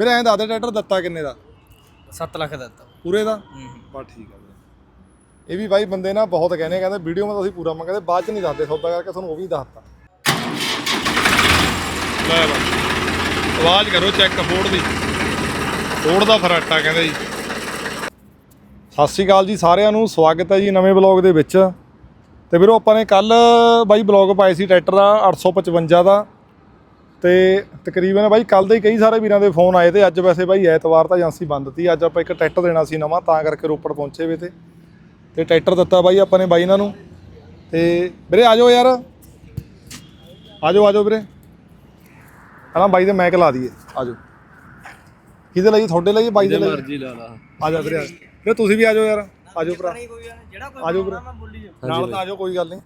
ਵੀਰੇ ਐਂ ਦੱਸ ਦੇ ਟਰੈਕਟਰ ਦਿੱਤਾ ਕਿੰਨੇ ਦਾ? 7 ਲੱਖ ਦਾ ਦਿੱਤਾ। ਪੂਰੇ ਦਾ? ਹੂੰ ਬਸ ਠੀਕ ਆ ਵੀਰੇ ਇਹ ਵੀ ਬਾਈ ਬੰਦੇ ਨਾ ਬਹੁਤ ਕਹਿੰਦੇ ਕਹਿੰਦੇ ਵੀਡੀਓ ਮੈਂ ਤਾਂ ਅਸੀਂ ਪੂਰਾ ਮੰਗਦੇ ਬਾਅਦ ਚ ਨਹੀਂ ਦੱਸਦੇ ਸੌਦਾ ਕਰਕੇ ਤੁਹਾਨੂੰ ਉਹ ਵੀ ਦੱਸਤਾ ਲੈ ਬਾਈ ਆਵਾਜ਼ ਕਰੋ ਚੈੱਕ ਫੋੜ ਦੀ। ਫੋੜ ਦਾ ਫਰਾਟਾ ਕਹਿੰਦੇ ਜੀ। ਸਤਿ ਸ਼੍ਰੀ ਅਕਾਲ ਜੀ ਸਾਰਿਆਂ ਨੂੰ ਸਵਾਗਤ ਹੈ ਜੀ ਨਵੇਂ ਬਲੌਗ ਦੇ ਵਿੱਚ। ਤੇ ਵੀਰੋ ਆਪਾਂ ਨੇ ਕੱਲ ਬਾਈ ਬਲੌਗ ਪਾਏ ਸੀ ਟਰੈਕਟਰ ਦਾ 855 ਦਾ। ਤੇ ਤਕਰੀਬਨ ਬਾਈ ਕੱਲ ਦੇ ਹੀ ਕਈ ਸਾਰੇ ਵੀਰਾਂ ਦੇ ਫੋਨ ਆਏ ਤੇ ਅੱਜ ਵੈਸੇ ਬਾਈ ਐਤਵਾਰ ਤਾਂ ਏਜੰਸੀ ਬੰਦ ਤੀ ਅੱਜ ਆਪਾਂ ਇੱਕ ਟਰੈਕਟਰ ਦੇਣਾ ਸੀ ਨਵਾਂ ਤਾਂ ਕਰਕੇ ਰੋਪੜ ਪਹੁੰਚੇ ਵੇ ਤੇ। ਤੇ ਟਰੈਕਟਰ ਦਿੱਤਾ ਬਾਈ ਆਪਾਂ ਨੇ ਬਾਈ ਇਹਨਾਂ ਨੂੰ। ਤੇ ਵੀਰੇ ਆਜੋ ਯਾਰ। ਆਜੋ ਆਜੋ ਵੀਰੇ। ਹਣਾ ਬਾਈ ਦੇ ਮੈਕ ਲਾ ਦਈਏ। ਆਜੋ ਕਿਹਦੇ ਲਈ? ਤੁਹਾਡੇ ਲਈ ਬਾਈ ਦੇ ਲਈ? ਮਰਜ਼ੀ ਲਾ ਲਾ। ਆ ਜਾ ਵੀਰੇ। ਵੀਰੇ ਤੁਸੀਂ ਵੀ ਆਜੋ ਯਾਰ। ਆਜੋ ਭਰਾ। ਆਜੋ ਵੀਰੇ। ਜਾ ਨਾਲ ਤਾਂ ਆਜੋ ਕੋਈ ਗੱਲ ਨਹੀਂ।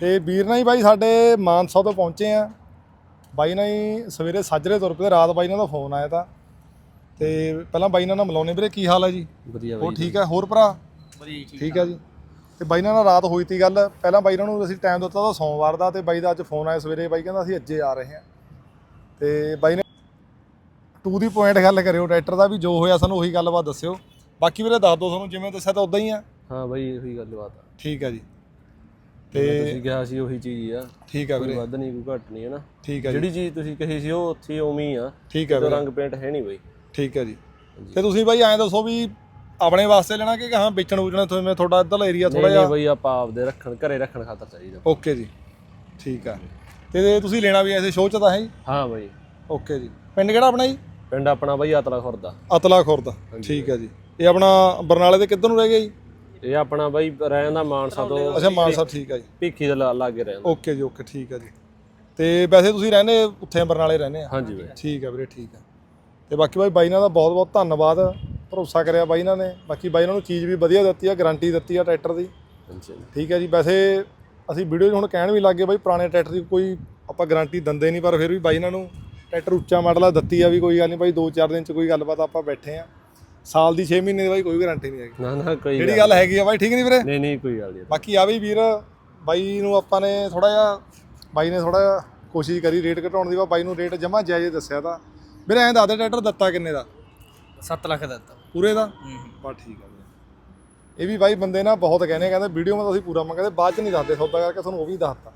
ਤੇ ਵੀਰ ਨਾਲ ਹੀ ਬਾਈ ਸਾਡੇ ਮਾਨਸਾ ਤੋਂ ਪਹੁੰਚੇ ਆ। ਬਾਈ ਨਾਲ ਹੀ ਸਵੇਰੇ ਸਾਜਰੇ ਤੁਰ ਪਏ ਰਾਤ ਬਾਈ ਨਾਲ ਦਾ ਫੋਨ ਆਇਆ ਤਾਂ। ਤੇ ਪਹਿਲਾਂ ਬਾਈ ਨਾਲ ਨਾ ਮਿਲਾਉਣੇ ਵੀਰੇ ਕੀ ਹਾਲ ਹੈ ਜੀ? ਵਧੀਆ ਉਹ ਠੀਕ ਹੈ ਹੋਰ ਭਰਾ? ਵਧੀਆ ਠੀਕ ਹੈ ਜੀ। ਤੇ ਬਾਈ ਨਾਲ ਨਾ ਰਾਤ ਹੋਈ ਤੀ ਗੱਲ ਪਹਿਲਾਂ ਬਾਈ ਨਾਲ ਨੂੰ ਅਸੀਂ ਟਾਈਮ ਦਿੱਤਾ ਤਾਂ ਸੋਮਵਾਰ ਦਾ ਤੇ ਬਾਈ ਦਾ ਅੱਜ ਫੋਨ ਆਇਆ ਸਵੇਰੇ ਬਾਈ ਕਹਿੰਦਾ ਅਸੀਂ ਅੱਜੇ ਆ ਰਹੇ ਹਾਂ। ਤੇ ਬਾਈ ਨੇ ਟੂ ਦੀ ਪੁਆਇੰਟ ਗੱਲ ਕਰਿਓ ਟਰੈਕਟਰ ਦਾ ਵੀ ਜੋ ਹੋਇਆ ਸਾਨੂੰ ਉਹੀ ਗੱਲਬਾਤ ਦੱਸਿਓ। ਬਾਕੀ ਵੀਰੇ ਦੱਸ ਦਿਓ ਤੁਹਾਨੂੰ ਜਿਵੇਂ ਦੱਸਿਆ ਤਾਂ ਉਦਾਂ ਹੀ ਆ। ਹਾਂ ਬਾਈ ਉਹੀ ਗੱਲ ਬਾਤ ਆ। ਠੀਕ ਹੈ ਜੀ। ਤੇ ਤੁਸੀਂ ਕਿਹਾ ਸੀ ਉਹੀ ਚੀਜ਼ ਆ। ਠੀਕ ਹੈ ਕੋਈ ਵੀਰੇ। ਵੱਧ ਨਹੀਂ ਕੋਈ ਘੱਟ ਨਹੀਂ ਹੈ ਨਾ? ਠੀਕ ਜੀ। ਜਿਹੜੀ ਚੀਜ਼ ਤੁਸੀਂ ਕਹੀ ਸੀ ਉਹ ਉੱਥੇ ਉਵੇਂ ਹੀ ਆ। ਠੀਕ ਉਹਦਾ ਵੀਰੇ। ਰੰਗ ਪੇਂਟ ਹੈ ਨਹੀਂ ਬਾਈ। ਠੀਕ ਹੈ ਜੀ। ਤੇ ਤੁਸੀਂ ਬਾਈ ਐਂ ਦੱਸੋ ਵੀ ਆਪਣੇ ਵਾਸਤੇ ਲੈਣਾ ਕਿ ਹਾਂ ਵੇਚਣ ਵੂਚਣਾ ਤੁਹਾਨੂੰ ਤੁਹਾਡਾ ਇੱਧਰਲਾ ਏਰੀਆ ਥੋੜਾ ਨਹੀਂ ਨਹੀਂ ਜਿਹਾ? ਬਾਈ ਆਪਾਂ ਆਪਦੇ ਰੱਖਣ ਘਰੇ ਰੱਖਣ ਖਾਤਰ ਚਾਹੀਦਾ। ਓਕੇ ਜੀ। ਠੀਕ ਆ। ਤੇ ਤੁਸੀਂ ਲੈਣਾ ਵੀ ਐਸੇ ਸ਼ੋਅ ਚ ਤਾਂ ਹੈ ਜੀ ਹਾਂ ਬਾਈ। ਓਕੇ ਜੀ। ਪਿੰਡ ਕਿਹੜਾ ਆਪਣਾ ਜੀ? ਪਿੰਡ ਆਪਣਾ ਬਾਈ ਆਤਲਾ ਖੁਰਦਾ ਅਤਲਾ ਖੁਰਦ। ਠੀਕ ਹੈ ਜੀ। ਇਹ ਆਪਣਾ ਬਰਨਾਲੇ ਦੇ ਕਿੱਧਰ ਨੂੰ ਰਹਿ ਗਿਆ ਜੀ? ਇਹ ਆਪਣਾ ਬਾਈ ਰਹਿਣ ਦਾ ਮਾਨਸਾ ਤੋਂ ਅੱਛਾ ਮਾਨਸਾ ਠੀਕ ਹੈ ਜੀ। ਭੀਖੀ ਦੇ ਲਾ- ਲਾਗੇ ਰਹਿੰਦਾ। ਓਕੇ ਜੀ ਓਕੇ ਠੀਕ ਹੈ ਜੀ। ਤੇ ਵੈਸੇ ਤੁਸੀਂ ਰਹਿੰਦੇ ਉੱਥੇ ਬਰਨਾਲੇ ਰਹਿੰਦੇ ਆ? ਹਾਂਜੀ ਬਾਈ। ਠੀਕ ਹੈ ਵੀਰੇ ਠੀਕ ਹੈ ਤੇ ਬਾਕੀ ਬਾਈ ਬਾਈ ਨਾਲ ਦਾ ਬਹੁਤ ਬਹੁਤ ਧੰਨਵਾਦ ਭਰੋਸਾ ਕਰਿਆ ਬਾਈ ਨਾਲ ਨੇ। ਬਾਕੀ ਬਾਈ ਨਾਲ ਨੂੰ ਚੀਜ਼ ਵੀ ਵਧੀਆ ਦਿੱਤੀ ਆ ਗਾਰੰਟੀ ਦਿੱਤੀ ਆ ਟਰੈਕਟਰ ਦੀ। ਹਾਂਜੀ ਠੀਕ ਹੈ ਜੀ ਵੈਸੇ ਅਸੀਂ ਵੀਡੀਓ 'ਚ ਹੁਣ ਕਹਿਣ ਵੀ ਲੱਗੇ ਬਾਈ ਪੁਰਾਣੇ ਟਰੈਕਟਰ ਦੀ ਕੋਈ ਆਪਾਂ ਗਾਰੰਟੀ ਦਿੰਦੇ ਨਹੀਂ ਪਰ ਫਿਰ ਵੀ ਬਾਈ ਇਹਨਾਂ ਨੂੰ ਟਰੈਕਟਰ ਉੱਚਾ ਮਾਡਲ ਆ ਦਿੱਤੀ ਆ ਵੀ ਕੋਈ ਗੱਲ ਨਹੀਂ ਬਾਈ 2-4 ਦਿਨ 'ਚ ਕੋਈ ਗੱਲਬਾਤ ਆਪਾਂ ਬੈਠੇ ਆ। ਸਾਲ ਦੀ 6 ਮਹੀਨੇ ਦੀ ਬਾਈ ਕੋਈ ਗਾਰੰਟੀ ਨਹੀਂ ਹੈਗੀ। ਨਾ ਨਾ ਕੋਈ ਜਿਹੜੀ ਗੱਲ ਹੈਗੀ ਆ ਬਾਈ ਠੀਕ ਨਹੀਂ ਵੀਰੇ? ਨਹੀਂ ਨਹੀਂ ਕੋਈ ਗੱਲ ਨਹੀਂ। ਬਾਕੀ ਆ ਵੀ ਵੀਰ ਬਾਈ ਨੂੰ ਆਪਾਂ ਨੇ ਥੋੜਾ ਜਿਹਾ ਬਾਈ ਨੇ ਥੋੜਾ ਜਿਹਾ ਕੋਸ਼ਿਸ਼ ਕਰੀ ਰੇਟ ਘਟਾਉਣ ਦੀ ਵਾ ਬਾਈ ਨੂੰ ਰੇਟ ਜਮਾ ਜਾਇਜ਼ ਦੱਸਿਆ ਤਾਂ। ਵੀਰੇ ਐਂ ਦੱਸ ਦੇ ਟਰੈਕਟਰ ਦਿੱਤਾ ਕਿੰਨੇ ਦਾ? 7 ਲੱਖ ਦਾ ਦਿੱਤਾ। ਪੂਰੇ ਦਾ? ਹੂੰ ਬਸ ਠੀਕ ਆ ਵੀਰੇ। ਇਹ ਵੀ ਬਾਈ ਬੰਦੇ ਨਾ ਬਹੁਤ ਕਹਿੰਦੇ ਕਹਿੰਦੇ ਵੀਡੀਓ ਮੈਂ ਤਾਂ ਅਸੀਂ ਪੂਰਾ ਮੰਗਦੇ ਬਾਅਦ ਚ ਨਹੀਂ ਦੱਸਦੇ ਸੌਦਾ ਕਰਕੇ ਤੁਹਾਨੂੰ ਉਹ ਵੀ ਦੱਸਤਾ।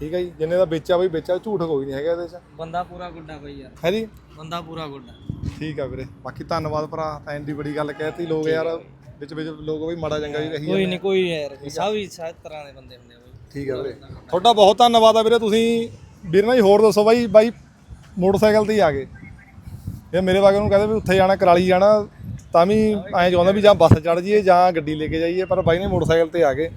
ਠੀਕ ਹੈ ਜੀ ਜਿੰਨੇ ਦਾ ਵੇਚਿਆ ਬਈ ਵੇਚਿਆ ਝੂਠ ਕੋਈ ਨਹੀਂ ਹੈਗਾ ਇਹਦੇ ਚ। ਬੰਦਾ ਪੂਰਾ ਗੁੱਡਾ ਬਈ ਯਾਰ। ਹੈ ਜੀ? ਬੰਦਾ ਪੂਰਾ ਗੁੱਡਾ। ਠੀਕ ਆ ਵੀਰੇ। ਬਾਕੀ ਧੰਨਵਾਦ ਭਰਾ ਤਾਂ ਇੰਨੀ ਬੜੀ ਗੱਲ ਕਹਿਤੀ। ਲੋਕ ਯਾਰ ਵਿੱਚ ਵਿੱਚ ਲੋਕ ਬਈ ਮਾੜਾ ਚੰਗਾ ਵੀ ਕਹੀ ਕੋਈ ਨਹੀਂ ਕੋਈ ਯਾਰ ਸਭ ਹੀ ਸਭ ਤਰ੍ਹਾਂ ਦੇ ਬੰਦੇ ਹੁੰਦੇ ਆ ਬਈ। ਠੀਕ ਆ ਵੀਰੇ। ਤੁਹਾਡਾ ਬਹੁਤ ਧੰਨਵਾਦ ਆ ਵੀਰੇ ਤੁਸੀਂ ਵੀਰ ਨਾਲ ਜੀ ਹੋਰ ਦੱਸੋ ਬਾਈ ਬਾਈ ਮੋਟਰਸਾਈਕਲ ਤੇ ਹੀ ਆ ਗਏ। ਇਹ ਮੇਰੇ ਵਾਗੇ ਨੂੰ ਕਹਿੰਦੇ ਵੀ ਉੱਥੇ ਜਾਣਾ ਕਰਾਲੀ ਜਾਣਾ ਤਾਂ ਵੀ ਐਂ ਚਾਹੁੰਦਾ ਵੀ ਜਾਂ ਬੱਸ ਚੜ ਜਾਈਏ ਜਾਂ ਗੱਡੀ ਲੈ ਕੇ ਜਾਈਏ ਪਰ ਬਾਈ ਨੇ ਮੋਟਰਸਾਈਕਲ ਤੇ ਆ ਗਏ।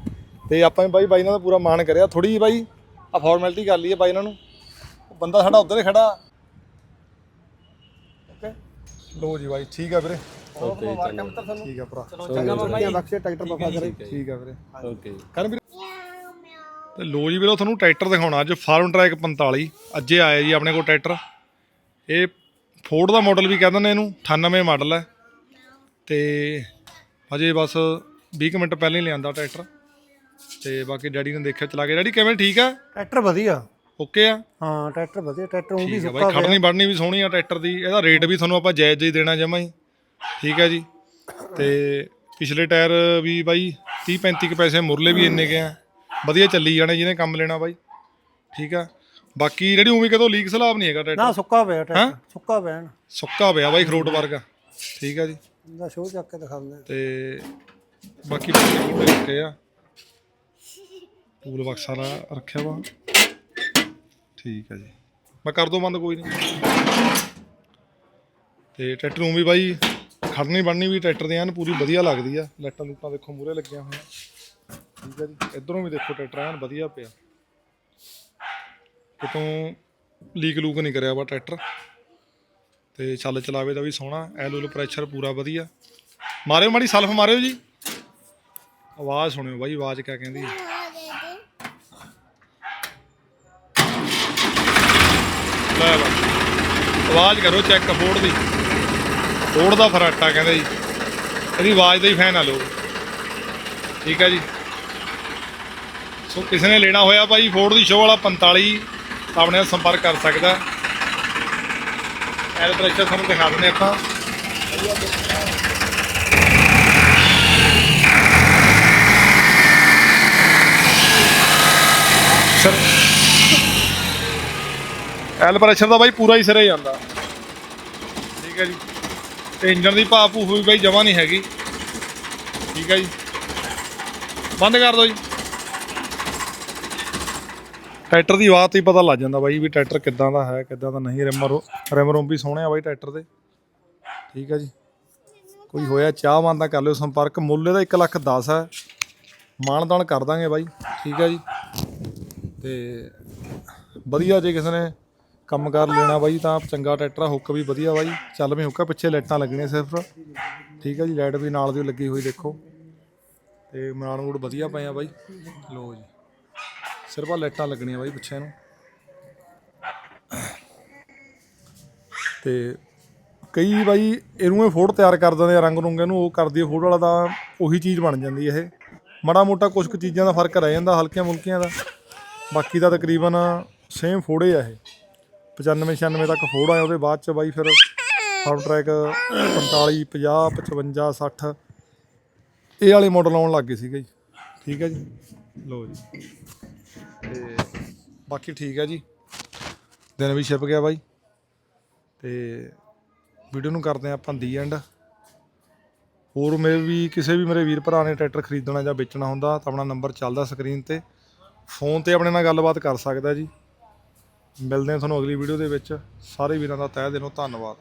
ਤੇ ਆਪਾਂ ਵੀ ਬਾਈ ਬਾਈ ਨਾਲ ਦਾ ਪੂਰਾ ਮਾਣ ਕਰਿਆ। ਥੋੜੀ ਜਿਹੀ ਬਾਈ ਆ ਫਾਰਮੈਲਿਟੀ ਕਰ ਲਈਏ ਬਾਈ ਇਹਨਾਂ ਨੂੰ। ਬੰਦਾ ਸਾਡਾ ਉੱਧਰ ਹੀ ਖੜਾ। ਲੋ ਜੀ ਬਾਈ ਠੀਕ ਆ ਵੀਰੇ। ਓਕੇ ਠੀਕ ਆ ਭਰਾ। ਚੰਗਾ ਬਾਬਾ ਬਖਸ਼ੇ ਟਰੈਕਟਰ ਬਖਾ ਕਰੇ ਠੀਕ ਆ ਵੀਰੇ। ਓਕੇ ਕਰਨ ਵੀਰੇ। ਤੇ ਲੋ ਜੀ ਵੀਰੋ ਤੁਹਾਨੂੰ ਟਰੈਕਟਰ ਦਿਖਾਉਣਾ। ਅੱਜ ਫਾਰਮ ਟਰੈਕ 45 ਅੱਜੇ ਆਇਆ ਜੀ ਆਪਣੇ ਕੋਲ ਟਰੈਕਟਰ। ਇਹ ਫੋਰਡ ਦਾ ਮਾਡਲ ਵੀ ਕਹਿੰਦੇ ਨੇ ਇਹਨੂੰ। 98 ਮਾਡਲ ਹੈ। ਤੇ ਅਜੇ ਬਸ 20 ਕੁ ਮਿੰਟ ਪਹਿਲਾਂ ਹੀ ਲਿਆਂਦਾ ਟਰੈਕਟਰ। ਤੇ ਬਾਕੀ ਡੈਡੀ ਨੇ ਦੇਖਿਆ ਚਲਾ ਕੇ। ਡੈਡੀ ਕਿਵੇਂ? ਠੀਕ ਆ? ਟਰੈਕਟਰ ਵਧੀਆ। ਓਕੇ ਆ? ਹਾਂ ਟਰੈਕਟਰ ਵਧੀਆ ਟਰੈਕਟਰ ਉਹ ਵੀ ਠੀਕ ਆ ਬਾਈ ਖੜਨੀ ਵੜਨੀ ਵੀ ਸੋਹਣੀ ਆ ਟਰੈਕਟਰ ਦੀ। ਇਹਦਾ ਰੇਟ ਵੀ ਤੁਹਾਨੂੰ ਆਪਾਂ ਜਾਇਜ਼ ਹੀ ਦੇਣਾ ਜਮਾ ਹੀ। ਠੀਕ ਹੈ ਜੀ। ਤੇ ਪਿਛਲੇ ਟਾਇਰ ਵੀ ਬਾਈ 30 35 ਕੁ ਪੈਸੇ ਮੁਰਲੇ ਵੀ ਇੰਨੇ ਕੇ ਆ। ਵਧੀਆ ਚੱਲੀ ਜਾਣੇ ਜਿਹਨੇ ਕੰਮ ਲੈਣਾ ਬਾਈ। ਠੀਕ ਆ। ਬਾਕੀ ਜਿਹੜੀ ਉਵੇਂ ਕਦੋਂ ਲੀਕ ਸਲਾਬ ਨਹੀਂ ਹੈਗਾ ਨਾ ਟਰੈਕਟਰ ਸੁੱਕਾ ਪਿਆ ਟਰੈਕਟਰ ਸੁੱਕਾ ਪਿਆ ਨਾ। ਸੁੱਕਾ ਪਿਆ ਬਾਈ ਖਰੋਟ ਵਰਗਾ। ਠੀਕ ਆ ਜੀ। ਇਹਦਾ ਸ਼ੋਅ ਚੱਕ ਕੇ ਦਿਖਾਉਂਦੇ ਤੇ ਬਾਕੀ ਬੁੱਢੇ ਰੱਖੇ ਆ। ਟੂਲ ਬਕਸ ਰੱਖਿਆ ਵਾ। ਠੀਕ ਹੈ ਜੀ। ਮੈਂ ਕਰ ਦੋ ਬੰਦ, ਕੋਈ ਨਹੀਂ। ਤੇ ਟਰੈਕਟਰ ਨੂੰ ਵੀ ਬਾਈ, ਖੜਨੀ ਬਣਨੀ ਵੀ ਟਰੈਕਟਰ ਦੇ ਐਨ ਪੂਰੀ ਵਧੀਆ ਲੱਗਦੀ ਆ। ਲਾਈਟਾਂ ਲੂਟਾਂ ਦੇਖੋ ਮੂਰੇ ਲੱਗੀਆਂ ਹੋਈਆਂ। ਠੀਕ ਹੈ ਜੀ। ਇਧਰੋਂ ਵੀ ਦੇਖੋ ਟਰੈਕਟਰ, ਐਨ ਵਧੀਆ ਪਿਆ। ਕਿਤੋਂ ਲੀਕ ਲੂਕ ਨਹੀਂ ਕਰਿਆ ਵਾ ਟਰੈਕਟਰ। ਤੇ ਛੱਲ ਚਲਾਵੇ ਦਾ ਵੀ ਸੋਹਣਾ ਐਲੂਲ ਪ੍ਰੈਸ਼ਰ ਪੂਰਾ ਵਧੀਆ। ਮਾਰਿਓ ਮਾੜੀ, ਸਲਫ ਮਾਰਿਓ ਜੀ। ਆਵਾਜ਼ ਸੁਣਿਓ ਬਾਈ, ਆਵਾਜ਼ ਕਿਆ ਕਹਿੰਦੀ ਹੈ ਲੈ ਬਾਈ ਆਵਾਜ਼ ਕਰੋ ਚੈੱਕ ਫੋੜ ਦੀ। ਫੋੜ ਦਾ ਫਰਾਟਾ ਕਹਿੰਦੇ ਜੀ। ਇਹਦੀ ਆਵਾਜ਼ ਦਾ ਹੀ ਫੈਨ ਆ ਲੋਕ। ਠੀਕ ਹੈ ਜੀ। ਸੋ ਕਿਸੇ ਨੇ ਲੈਣਾ ਹੋਇਆ ਭਾਈ ਫੋੜ ਦੀ ਸ਼ੋਅ ਵਾਲਾ 45 ਆਪਣੇ ਨਾਲ ਸੰਪਰਕ ਕਰ ਸਕਦਾ। ਐਲ ਪ੍ਰੈਸ਼ਰ ਤੁਹਾਨੂੰ ਦਿਖਾ ਦਿੰਦੇ ਆਪਾਂ। ਐਲ ਪ੍ਰੈਸ਼ਰ ਦਾ ਬਾਈ ਪੂਰਾ ਹੀ ਸਿਰੇ ਜਾਂਦਾ। ਠੀਕ ਹੈ ਜੀ। ਤੇ ਇੰਜਨ ਦੀ ਭਾਪ ਭੂਫ ਵੀ ਬਾਈ ਜਮਾ ਨਹੀਂ ਹੈਗੀ। ਠੀਕ ਹੈ ਜੀ। ਬੰਦ ਕਰ ਦਿਓ ਜੀ। ਟਰੈਕਟਰ ਦੀ ਆਵਾਜ਼ ਤੋਂ ਹੀ ਪਤਾ ਲੱਗ ਜਾਂਦਾ ਬਾਈ ਵੀ ਟਰੈਕਟਰ ਕਿੱਦਾਂ ਦਾ ਹੈ, ਕਿੱਦਾਂ ਦਾ ਨਹੀਂ। ਰਿਮ ਰੋ- ਰਿਮ ਵੀ ਸੋਹਣੇ ਆ ਬਾਈ ਟਰੈਕਟਰ ਦੇ। ਠੀਕ ਹੈ ਜੀ। ਕੋਈ ਹੋਇਆ ਚਾਹ ਮੰਨਦਾ ਕਰ ਲਿਓ ਸੰਪਰਕ। ਮੁੱਲ ਦਾ 1 ਲੱਖ 10 ਹੈ। ਮਾਨਦਾਨ ਕਰ ਦਾਂਗੇ ਬਾਈ। ਠੀਕ ਹੈ ਜੀ। ਤੇ ਵਧੀਆ ਜੇ ਕਿਸੇ ਨੇ ਕੰਮ ਕਰ ਲੈਣਾ ਬਾਈ ਤਾਂ ਚੰਗਾ ਟਰੈਕਟਰ ਆ, ਹੁੱਕ ਵੀ ਵਧੀਆ ਬਾਈ। ਚੱਲ ਵੀ ਹੁੱਕਾ ਪਿੱਛੇ ਲਾਈਟਾਂ ਲੱਗਣੀਆਂ ਸਿਰਫ। ਠੀਕ ਆ ਜੀ ਲਾਈਟ ਵੀ ਨਾਲ ਦੀ ਲੱਗੀ ਹੋਈ ਦੇਖੋ। ਤੇ ਮਰਾਣ ਮੂਡ ਵਧੀਆ ਪਏ ਆ ਬਾਈ। ਲੋ ਜੀ ਸਿਰਫ ਆ ਲਾਈਟਾਂ ਲੱਗਣੀਆਂ ਬਾਈ ਪਿੱਛੇ ਨੂੰ। ਤੇ ਕਈ ਬਾਈ ਇਹਨੂੰ ਇਹ ਫੋਟੋ ਤਿਆਰ ਕਰ ਦਿੰਦੇ ਆ ਰੰਗ ਰੁੰਗ ਇਹਨੂੰ ਉਹ ਕਰਦੀ ਹੈ ਫੋਟੋ ਵਾਲਾ ਤਾਂ ਉਹੀ ਚੀਜ਼ ਬਣ ਜਾਂਦੀ ਹੈ ਇਹ। ਮਾੜਾ ਮੋਟਾ ਕੁਝ ਕੁ ਚੀਜ਼ਾਂ ਦਾ ਫ਼ਰਕ ਰਹਿ ਜਾਂਦਾ ਹਲਕੀਆਂ ਮੁਲਕੀਆਂ ਦਾ। ਬਾਕੀ ਦਾ ਤਕਰੀਬਨ ਸੇਮ ਫੋੜੇ ਆ ਇਹ। 95 96 ਤੱਕ ਫੋੜ ਆਇਆ ਉਹਦੇ ਬਾਅਦ ਚ ਬਾਈ ਫਿਰ ਫਾਰਮ ਟਰੈਕ 45 50 55 60 ਇਹ ਵਾਲੇ ਮਾਡਲ ਆਉਣ ਲੱਗ ਗਏ ਸੀਗੇ ਜੀ। ਠੀਕ ਹੈ ਜੀ? ਲੋ ਜੀ। ਤੇ ਬਾਕੀ ਠੀਕ ਹੈ ਜੀ। ਦਿਨ ਵੀ ਛਿਪ ਗਿਆ ਬਾਈ। ਤੇ ਵੀਡੀਓ ਨੂੰ ਕਰਦੇ ਹਾਂ ਆਪਾਂ ਦੀ ਐਂਡ ਹੋਰ ਮੇਰੇ ਵੀ ਕਿਸੇ ਵੀ ਮੇਰੇ ਵੀਰ ਭਰਾ ਨੇ ਟਰੈਕਟਰ ਖਰੀਦਣਾ ਜਾਂ ਵੇਚਣਾ ਹੁੰਦਾ ਤਾਂ ਆਪਣਾ ਨੰਬਰ ਚੱਲਦਾ ਸਕਰੀਨ ਤੇ। ਫੋਨ ਤੇ ਆਪਣੇ ਨਾਲ ਗੱਲਬਾਤ ਕਰ ਸਕਦਾ ਜੀ। ਮਿਲਦੇ ਹਾਂ ਤੁਹਾਨੂੰ ਅਗਲੀ ਵੀਡੀਓ ਦੇ ਵਿੱਚ। ਸਾਰੇ ਵੀਰਾਂ ਦਾ ਤਹਿ ਦਿਲੋਂ ਧੰਨਵਾਦ।